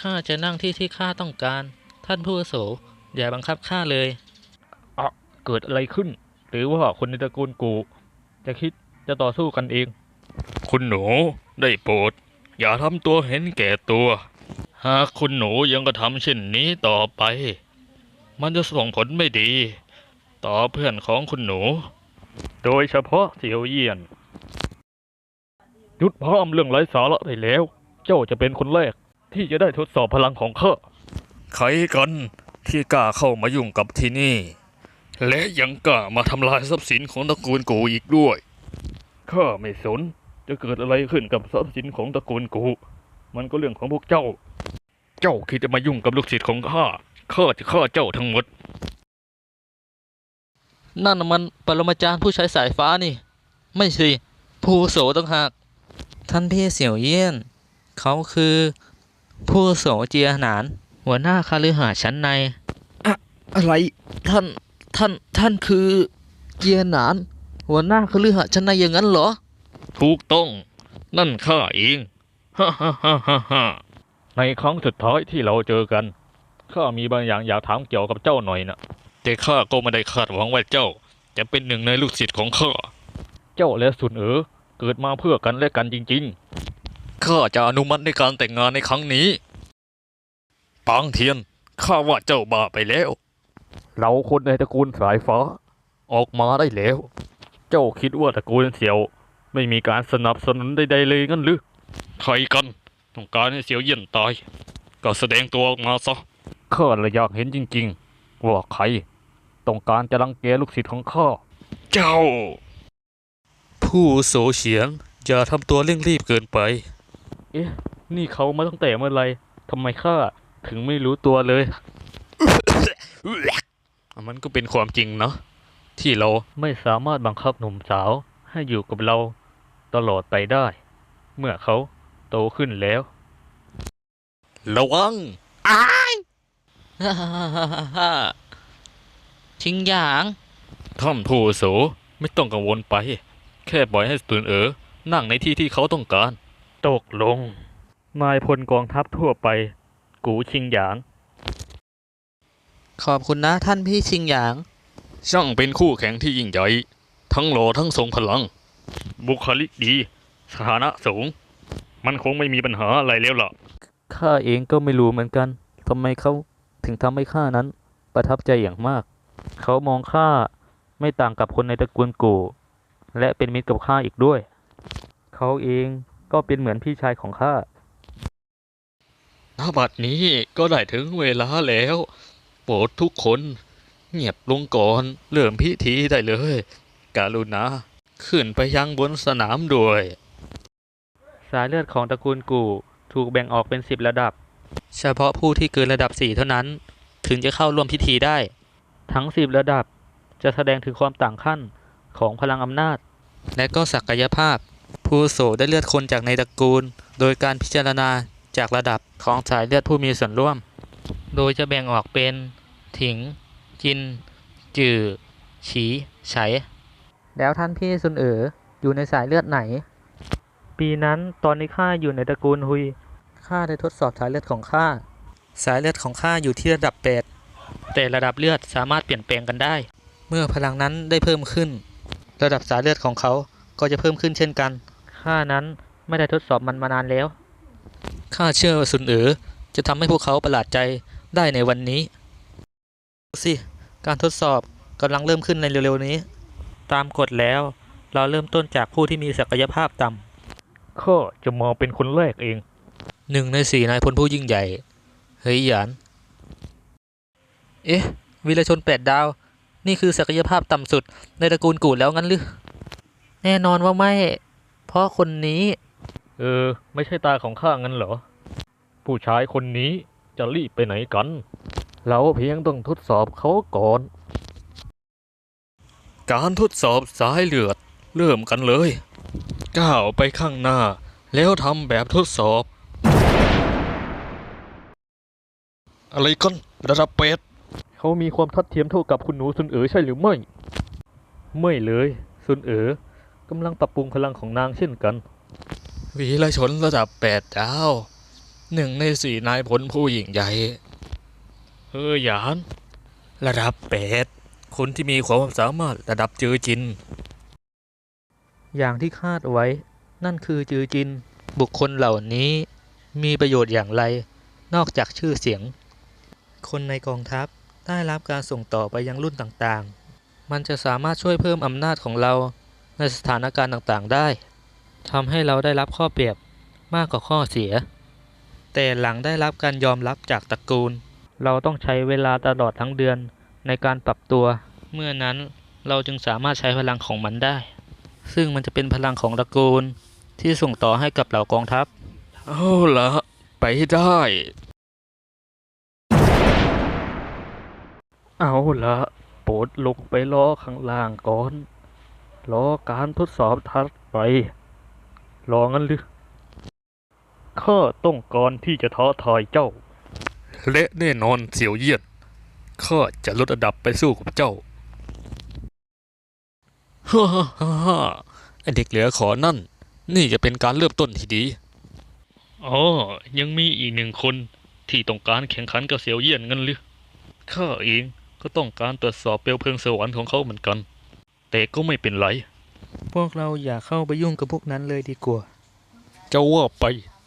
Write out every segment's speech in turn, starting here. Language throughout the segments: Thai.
ข้าจะนั่งที่ที่ข้าต้องการ ท่านผู้อาวุโส อย่าบังคับข้าเลยเกิดอะไรขึ้น หรือว่าคนในตระกูลกู จะคิดจะต่อสู้กันเอง คุณหนูได้โปรด อย่าทำตัวเห็นแก่ตัว หากคุณหนูยังกระทำเช่นนี้ต่อไป มันจะส่งผลไม่ดี ต่อเพื่อนของคุณหนู โดยเฉพาะเสี่ยวเยียนหยุดพร่ำเรื่องไร้สาระได้แล้ว เจ้าจะเป็นคนแรก ที่จะได้ทดสอบพลังของข้าใครกันที่กล้าเข้ามายุ่งกับที่นี่ และยังกล้ามาทำลายทรัพย์สินของตระกูลกูอีกด้วยข้าไม่สนจะเกิดอะไรขึ้นกับทรัพย์สินของตระกูลกู มันก็เรื่องของพวกเจ้า เจ้าคิดจะมายุ่งกับลูกศิษย์ของข้าข้าจะฆ่าเจ้าทั้งหมด นั่นน่ะมันปรมาจารย์ผู้ใช้สายฟ้านี่ ไม่สิ ผู้อาวุโสต้องหาก ท่านพี่เสี่ยวเยี่ยน เขาคือ ผู้อาวุโสเจียหนาน หัวหน้าคาลือหาสน์ชั้นในอะไรท่านท่านท่านคือเกียร์หนาน หัวหน้าคฤหาสน์ชั้นในอย่างนั้นเหรอ ถูกต้อง นั่นข้าเองฮ่าฮ่าฮ่าฮ่าฮ่าในครั้งสุดท้ายที่เราเจอกันข้ามีบางอย่างอยากถามเกี่ยวกับเจ้าหน่อยนะแต่ข้าก็ไม่ได้คาดหวังว่าเจ้า จะเป็นหนึ่งในลูกศิษย์ของข้าเจ้าและสุนเอ๋อเกิดมาเพื่อกันและกันจริงๆ ข้าจะอนุมัติในการแต่งงานในครั้งนี้ปางเทียน ข้าว่าเจ้าบ้าไปแล้ว เราคนในตระกูลสายฟ้า ออกมาได้แล้ว เจ้าคิดว่าตระกูลเสี่ยว ไม่มีการสนับสนุนใดๆเลยงั้นหรือใครกัน ต้องการให้เสียวเยี่ยนตาย ก็แสดงตัวออกมาซะ ข้าเลยอยากเห็นจริงๆ ว่าใคร ต้องการจะรังแกลูกศิษย์ของข้า เจ้า ผู้โสเฉียนอย่าทำตัวเร่งรีบเกินไปเอ๊ะ นี่เขามาตั้งแต่เมื่อไรทำไมข้าถึงไม่รู้ตัวเลย มันก็เป็นความจริงเนาะที่เราไม่สามารถบังคับหนุ่มสาวให้อยู่กับเราตลอดไปได้ เมื่อเขาโตขึ้นแล้ว ระวังฮ่าฮ่าฮ่าฮ่าฮ่าชิงหยางท่านผู้อาวุโสไม่ต้องกังวลไป แค่ปล่อยให้ตุนเอ๋อนั่งในที่ที่เขาต้องการ ตกลง นายพลกองทัพทั่วไป กูชิงหยาง ขอบคุณนะท่านพี่ชิงหยาง ช่างเป็นคู่แข่งที่ยิ่งใหญ่ ทั้งหล่อทั้งทรงพลัง บุคลิกดี สถานะสูง มันคงไม่มีปัญหาอะไรแล้วล่ะ ข้าเองก็ไม่รู้เหมือนกัน ทำไมเขาถึงทำให้ข้านั้น ประทับใจอย่างมาก เขามองข้าไม่ต่างกับคนในตระกูลกู และเป็นมิตรกับข้าอีกด้วย เขาเอง ก็เป็นเหมือนพี่ชายของข้าณบัดนี้ก็ได้ถึงเวลาแล้ว โปรดทุกคนเงียบลงก่อนเริ่มพิธีได้เลย กาลุณาขึ้นไปยังบนสนามด้วย สายเลือดของตระกูลกูถูกแบ่งออกเป็นสิบระดับ เฉพาะผู้ที่เกินระดับสี่เท่านั้น ถึงจะเข้าร่วมพิธีได้ ทั้งสิบระดับจะแสดงถึงความต่างขั้นของพลังอำนาจ และก็ศักยภาพ ผู้อาวุโสได้เลือดคนจากในตระกูล โดยการพิจารณาจากระดับของสายเลือดผู้มีส่วนร่วม โดยจะแบ่งออกเป็น ถิง จิน จือ ฉี ไฉ แล้วท่านพี่ซุนเอ๋ออยู่ในสายเลือดไหน ปีนั้นตอนนี้ข้าอยู่ในตระกูลฮุย ข้าได้ทดสอบสายเลือดของข้า สายเลือดของข้าอยู่ที่ระดับแปดแต่ระดับเลือดสามารถเปลี่ยนแปลงกันได้ เมื่อพลังนั้นได้เพิ่มขึ้น ระดับสายเลือดของเขา ก็จะเพิ่มขึ้นเช่นกัน ข้านั้นไม่ได้ทดสอบมันมานานแล้ว ข้าเชื่อว่าซุนเอ๋อจะทำให้พวกเขาประหลาดใจได้ในวันนี้ดูสิ การทดสอบกำลังเริ่มขึ้นในเร็วๆนี้ ตามกฎแล้ว เราเริ่มต้นจากผู้ที่มีศักยภาพต่ำข้าจะมาเป็นคนแรกเองหนึ่งในสี่นายพลผู้ยิ่งใหญ่ เฮ้ยหยาน เอ๊ะวีรชนแปดดาว นี่คือศักยภาพต่ำสุดในตระกูลกูดแล้วงั้นหรือ แน่นอนว่าไม่ เพราะคนนี้ เออ ไม่ใช่ตาของข้างั้นเหรอ ผู้ชายคนนี้จะรีบไปไหนกัน เราเพียงต้องทดสอบเขาก่อน การทดสอบสายเลือดเริ่มกันเลย ก้าวไปข้างหน้า แล้วทำแบบทดสอบ อะไรกันระดับเป็ดเขามีความทัดเทียมเท่ากับคุณหนูซุนเอ๋อใช่หรือไม่ ไม่เลยซุนเอ๋อ กำลังปรับปรุงพลังของนางเช่นกันวีรชนระดับแปดดาวหนึ่งในสี่นายพลผู้ยิ่งใหญ่เฮ้ยหยาน ระดับแปดคนที่มีความสามารถระดับจือจิน อย่างที่คาดไว้ นั่นคือจือจิน บุคคลเหล่านี้มีประโยชน์อย่างไร นอกจากชื่อเสียง คนในกองทัพได้รับการส่งต่อไปยังรุ่นต่างๆ มันจะสามารถช่วยเพิ่มอำนาจของเรา ในสถานการณ์ต่างๆ ได้ทำให้เราได้รับข้อเปรียบมากกว่าข้อเสีย แต่หลังได้รับการยอมรับจากตระกูล เราต้องใช้เวลาตลอดทั้งเดือนในการปรับตัว เมื่อนั้นเราจึงสามารถใช้พลังของมันได้ ซึ่งมันจะเป็นพลังของตระกูลที่ส่งต่อให้กับเหล่ากองทัพ เอาละไปได้ เอาละโปรดลงไปรอข้างล่างก่อน รอการทดสอบทัดไปรองั้นหรือข้าต้องการที่จะท้าทายเจ้า และแน่นอนเสี่ยวเยียนข้าจะลดระดับไปสู้กับเจ้าฮ่าฮ่าฮ่าไอเด็กเหลือขอนั่น นี่จะเป็นการเริ่มต้นที่ดีอ๋อยังมีอีกหนึ่งคนที่ต้องการแข่งขันกับเสี่ยวเยียนงั้นหรือข้าเองก็ต้องการตรวจสอบเปลวเพลิงสวรรค์ของเขาเหมือนกัน แต่ก็ไม่เป็นไร พวกเราอย่าเข้าไปยุ่งกับพวกนั้นเลยดีกว่า เจ้าว่าไป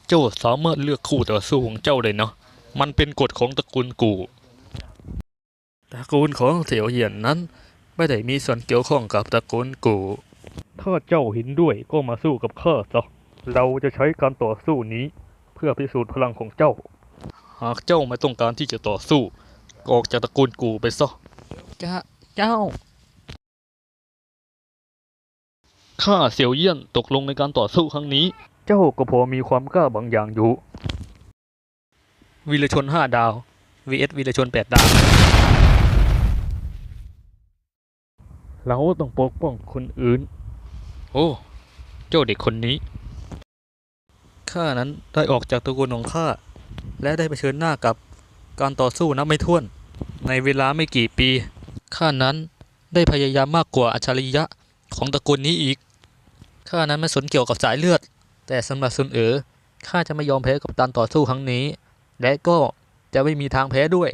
เจ้าสามารถเลือกคู่ต่อสู้ของเจ้าได้นะมันเป็นกฎของตระกูลกูตระกูลของเสี่ยวเยียนนั้น ไม่ได้มีส่วนเกี่ยวข้องกับตระกูลกูถ้าเจ้าเห็นด้วยก็มาสู้กับข้าซะเราจะใช้การต่อสู้นี้ เพื่อพิสูจน์พลังของเจ้า หากเจ้าไม่ต้องการที่จะต่อสู้ก็ออกจากตระกูลกูไปซะจะเจ้า ข้าเสี่ยวเยี่ยนตกลงในการต่อสู้ครั้งนี้ เจ้าก็พอมีความกล้าบางอย่างอยู่ วีรชนห้าดาว vs วีรชนแปดดาว เราต้องปกป้องคนอื่น โอ้ เจ้าเด็กคนนี้ ข้านั้นได้ออกจากตระกูลของข้า และได้เผชิญหน้ากับการต่อสู้นับไม่ถ้วน ในเวลาไม่กี่ปี ข้านั้นได้พยายามมากกว่าอัจฉริยะของตระกูลนี้อีก ข้านั้นไม่สนเกี่ยวกับสายเลือด แต่สำหรับซุนเอ๋อข้าจะไม่ยอมแพ้กับตันต่อสู้ครั้งนี้ และก็จะไม่มีทางแพ้ด้วย